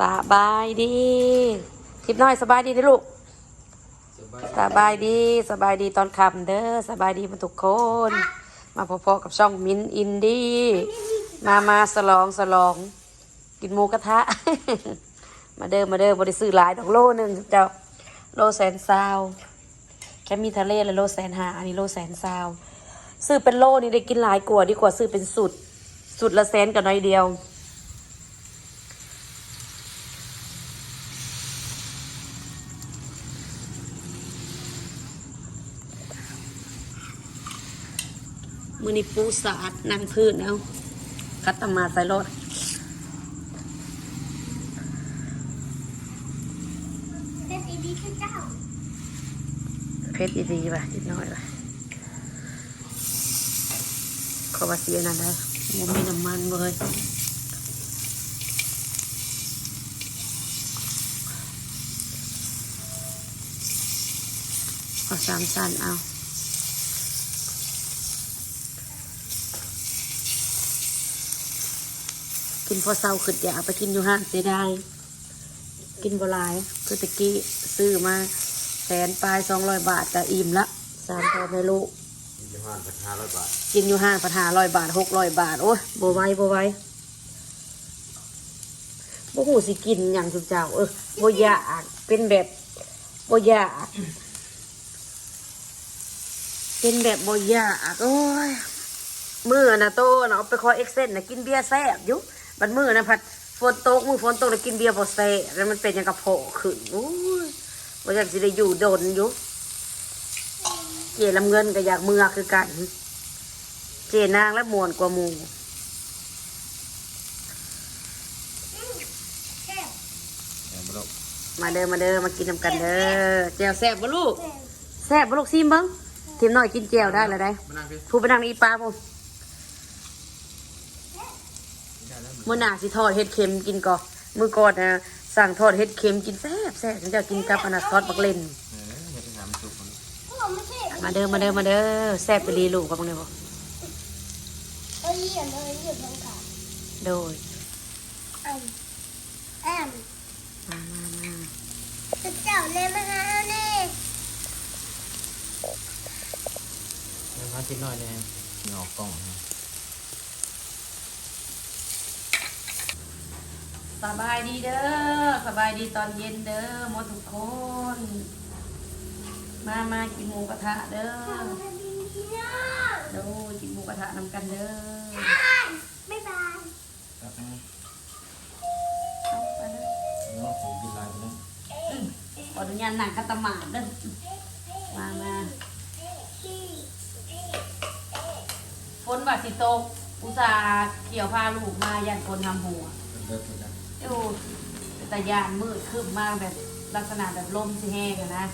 สบายดีทิพย์น้อยสบายดีเด้อลูกสบายดีสบายดีตอนค่ำเด้อสบายดีมาทุกคน มาพอๆกับช่องมินอินดี้มามาสลองสลอง กินหมูกระทะ มาเด้อมาเด้อบริซื้อหลายดอกโลหนึ่งเจ้าโลแสนซาวแค่มีทะเลและโลแสนหาอันนี้โลแสนซาวซื้อเป็นโลนี่ได้กินหลายกว่าดีกว่าซื้อเป็นสุด สุดละแสนกับน้อยเดียว มือนี้ปูสาดนั่งพื้นเอาคัตตามาใส่รถเป็นอีดีคือเจ้าเพชรดีๆป่ะนิดหน่อยป่ะขอว่าเสียนั่นได้มันมีน้ำมันเลยเอาสามสั้นเอา นพอเศร้าขึ้นอยากไปกินอยู่ห้างเสียดายกินบหลายคือตะกี้ซื้อมาแสนปลายสองร้อยบาทก็อิ่มละสามพ่อแม่ลูกยี่ห้าพันห้าร้อยบาทกินอยู่ห้างปัญหาร้อยบาทหกร้อยบาท โอ้ยบไหว้บไหว้บ่หูสิกินอย่างสุดเจ้า เออบ่อยากเป็นแบบบ่อยากเป็นแบบบ่อยากโอ้ยมือนะโตนะเอาไปคอเอ็กเซนนะกินเบียร์แซ่บอยู่ บัดมือนะผัดฝนตกมือฝนตกแล้วกินเบียร์บ่แซ่บแล้วมันเป็นอย่างกระเพาะขึ้นโอ้ยบ่อยากสิได้อยู่โดนอยู่เจลำเงินก็อยากเมือคือกัน เจนางและมวนกว่าหมูแซ่บเห็นไหมลูกมาเด้อมาเด้อมากินนำกันเด้อแจวแซ่บบ่ลูกแซ่บบ่ลูกซิมเบิ้งทีมน้อยกินแจวได้เลยได้มานั่งพี่ผู้ไปนั่งอีปลาผม มื้อหน้าสิทอดเห็ดเค็มกินก่อนมื้อก่อนนะสั่งทอดเห็ดเค็มกินแซ่บแซ่บฉันจะกินกับอันนั้นซอสบักเล่นเออเห็ดน้ำซุปมันพวกเราไม่ใช่มาเด้อมาเด้อมาเด้อแซ่บไปรีลูกกับมึงเลยบ่เอ้ยอย่าเลยหยุดลงค่ะโดยอันแอมมามามาจะเจ้าเลยมาหาเอานี่แล้วพันชิ้นน้อยเนี่ยเงากล้องนะ สบายดีเด้อสบายดีตอนเย็นเด้อหมดทุกคน มามากินหมูกระทะเด้อทำกันดีๆนะดูกินหมูกระทะนำกันเด้อบ๊ายบายครับนเอาไปเด้อเนาะผมกินลายไปแล้วขออนุญาตหนังคัตมาดเด้อมามาฝนว่าสิตกอุตส่าห์เกี่ยวพาลูกมายันคนทำหัว ดูแต่ยานมืดคืบมากแบบลักษณะแบบลมสิแห้งอะนะ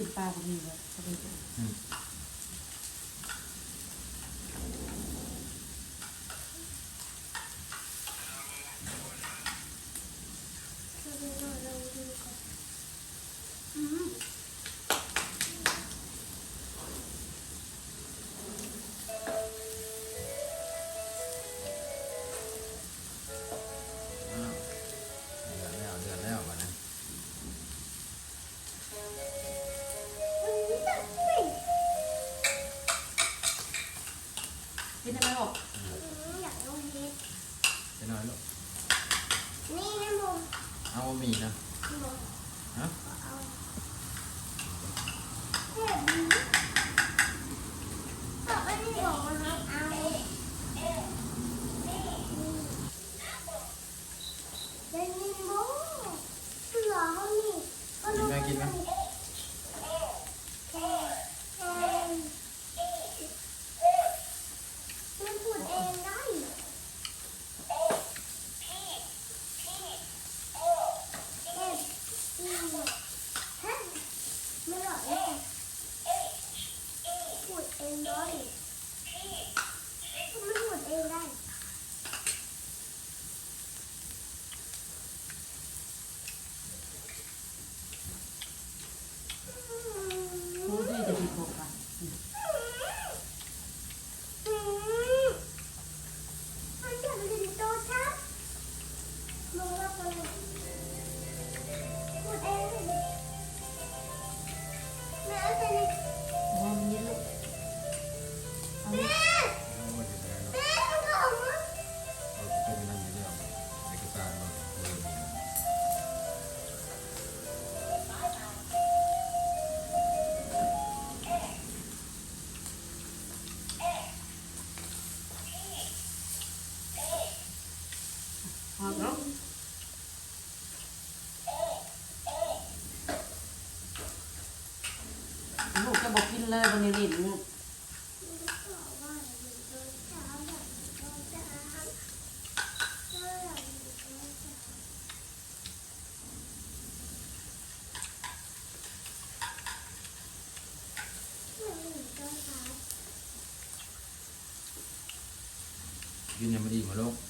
四十八毫米的，差不多。 เฮ็ดได้ไหมลูกอยากเอาเฮ็ดจะน่อยลูกนี่นะโมเอาหมี่นะฮะ เลยบนนี้ดินกินยังไม่ดีมาโลก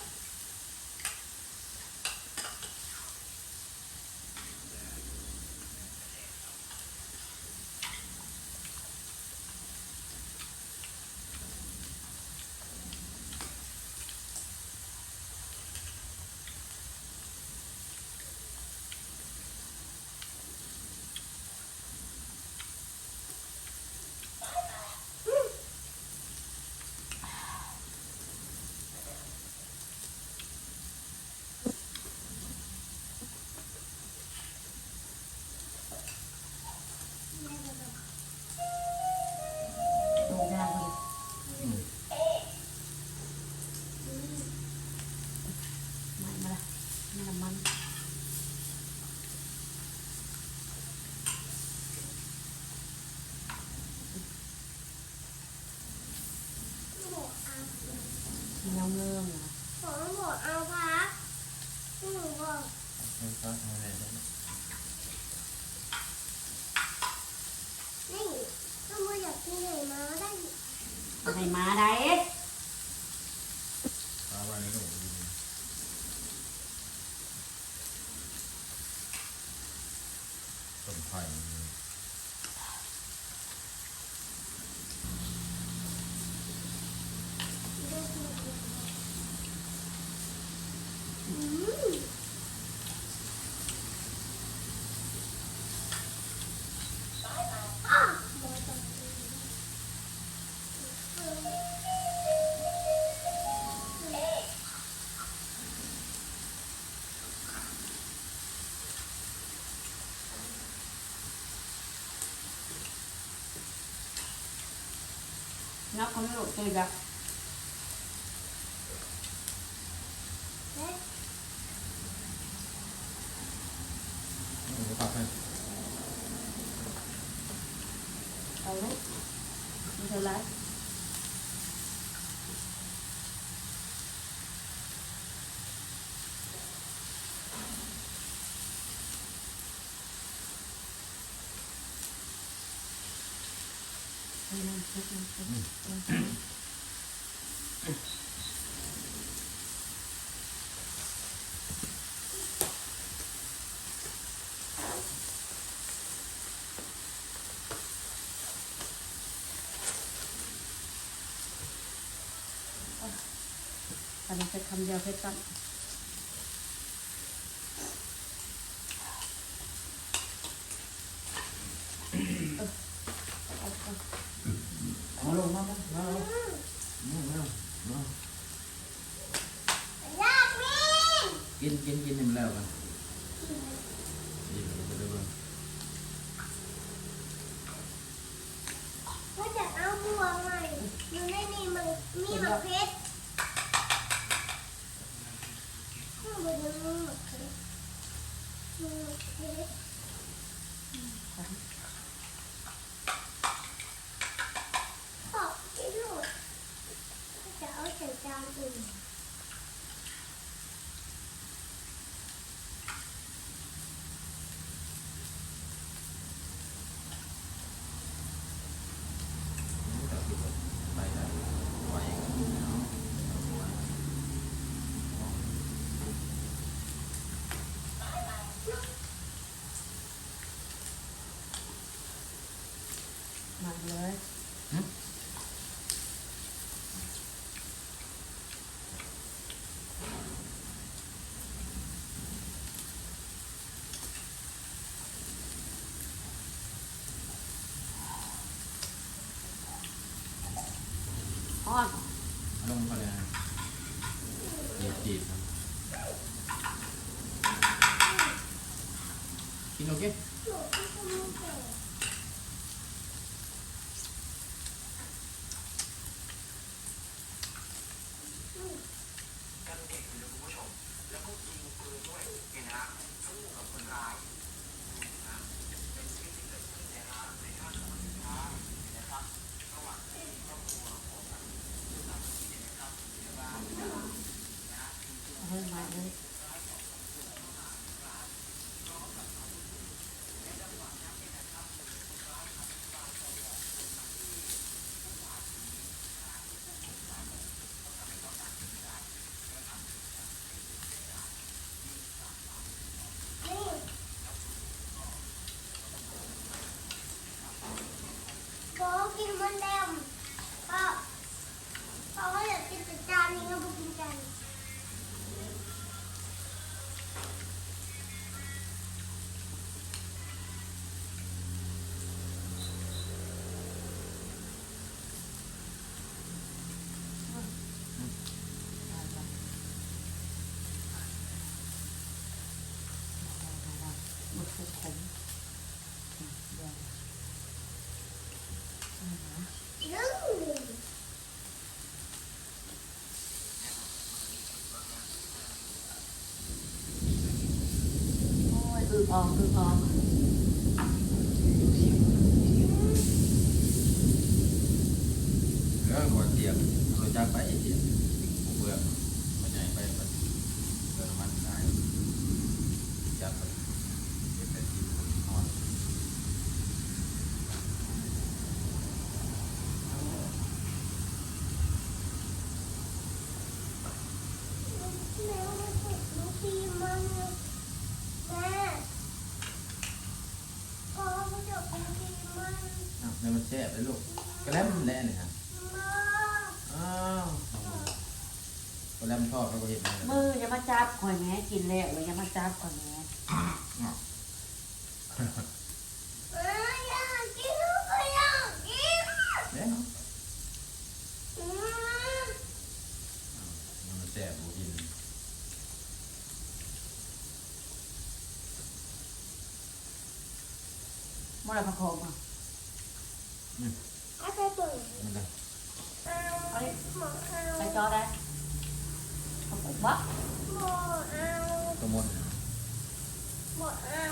はい。Now, when. อันนี้จะคำเดียวเพชรตั้ง 好，给我，我想要小将军。买了。 คือพอคือพอเออหมดเตียงเราจะไปอี กระแลมทอดเขาก็เห็นเลยมืออย่ามาจับข่อยแม่กินแล้วเลยอย่ามาจับข่อยแม่เอ้ยอยากกินลูกก็อยากกินแน่เนาะอืมมันแซ่บบ่กินเมื่อไรพักโคมอะเอาไปเปิด มันได้ เอาหมอเอา ไปจอได้พักโคมบะ หมอเอา ตัวมน หมอเอา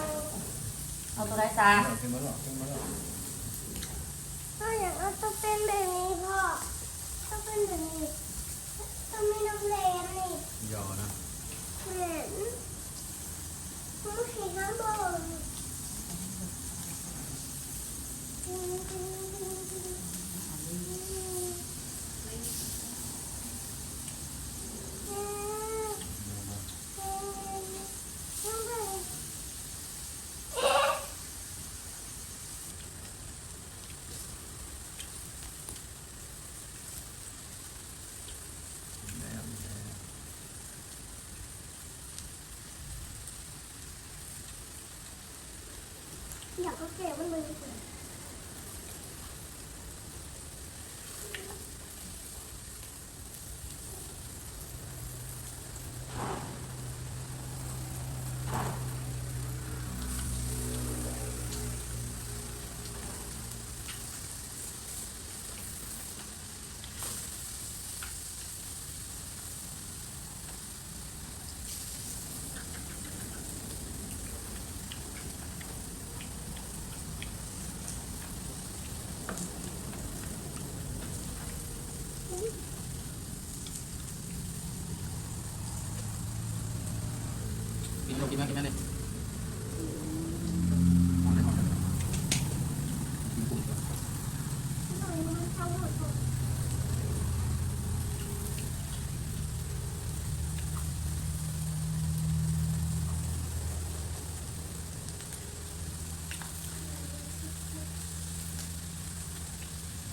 เอาตัวไรซา ขึ้นมาแล้วขึ้นมาแล้ว ถ้าต้องเป็นแบบนี้พ่อต้องเป็นแบบนี้ต้องมีน้ำแรงนี่ยอนะเหมือนผู้ขี่ข้างบนอืม อยากก็แกะมันเลย ดีกว่า กินลูกกินมากินมาเลยหอมเลยหอมเลยกินกุ้งก่อน หน่อยมันเข้าหมดหมด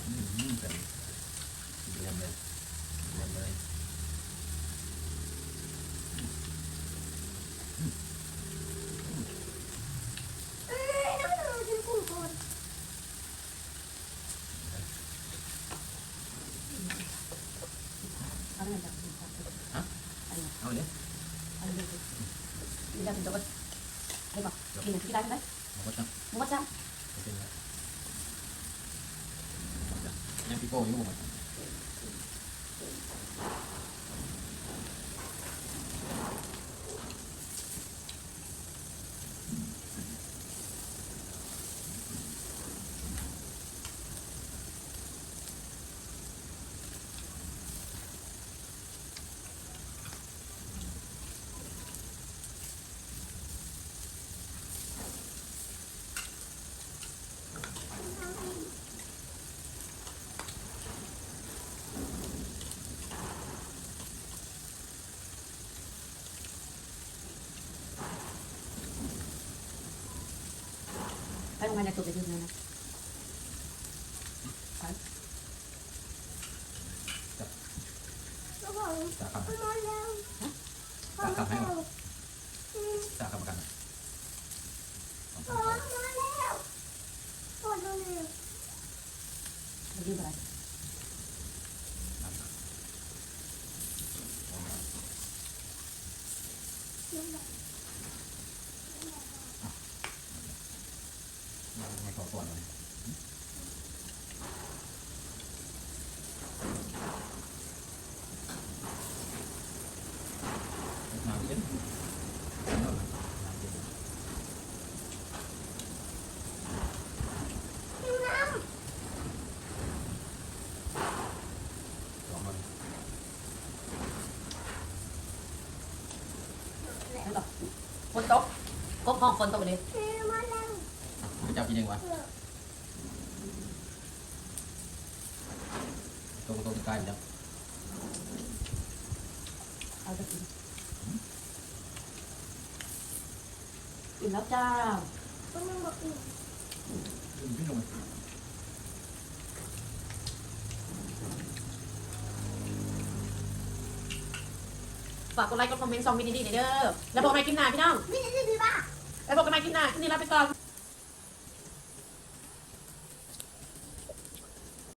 อืมอืมแต่เยี่ยมเลยเยี่ยมเลย เอ้ยน้ำมันกินกุ้งก่อน เอาเงินจากคุณครับ เอาเลย เอาเงินนี่ได้เป็นตัวให้บอกกินหนึ่งที่ได้ไหม หมดแล้ว มึงว่าจ้า โอเคแล้วยังพี่โก้อยู่หมด ไปโรงงานจะจบไปยืนเลยนะ ก็บอก จ่าคำ เอามาแล้ว จ่าคำให้ก่อนจ่าคำประกัน พอมาแล้วพอมาแล้ว ไปยืนอะไร ให้ขอก่อนเลยน้ำเย็นน้ำเย็น กินน้ สองคน ให้บอกฝนตกกบห้องฝนตกเลยำกินมาแล้วไปจับกินยังวะเออตรงตรงใกล้แล้วเอาจะกินกินแล้วจ้าก็มันบอกอีกพี่หนุ่ม ฝากกดไลค์กดคอมเมนต์ซองมินดีๆหน่อยเด้อแล้วบอกใหม่คลิปหน้าพี่น้อง ไม่ใช่พี่บ้า แล้วบอกกันใหม่คลิปหน้าคลิปนี้ลาไปก่อน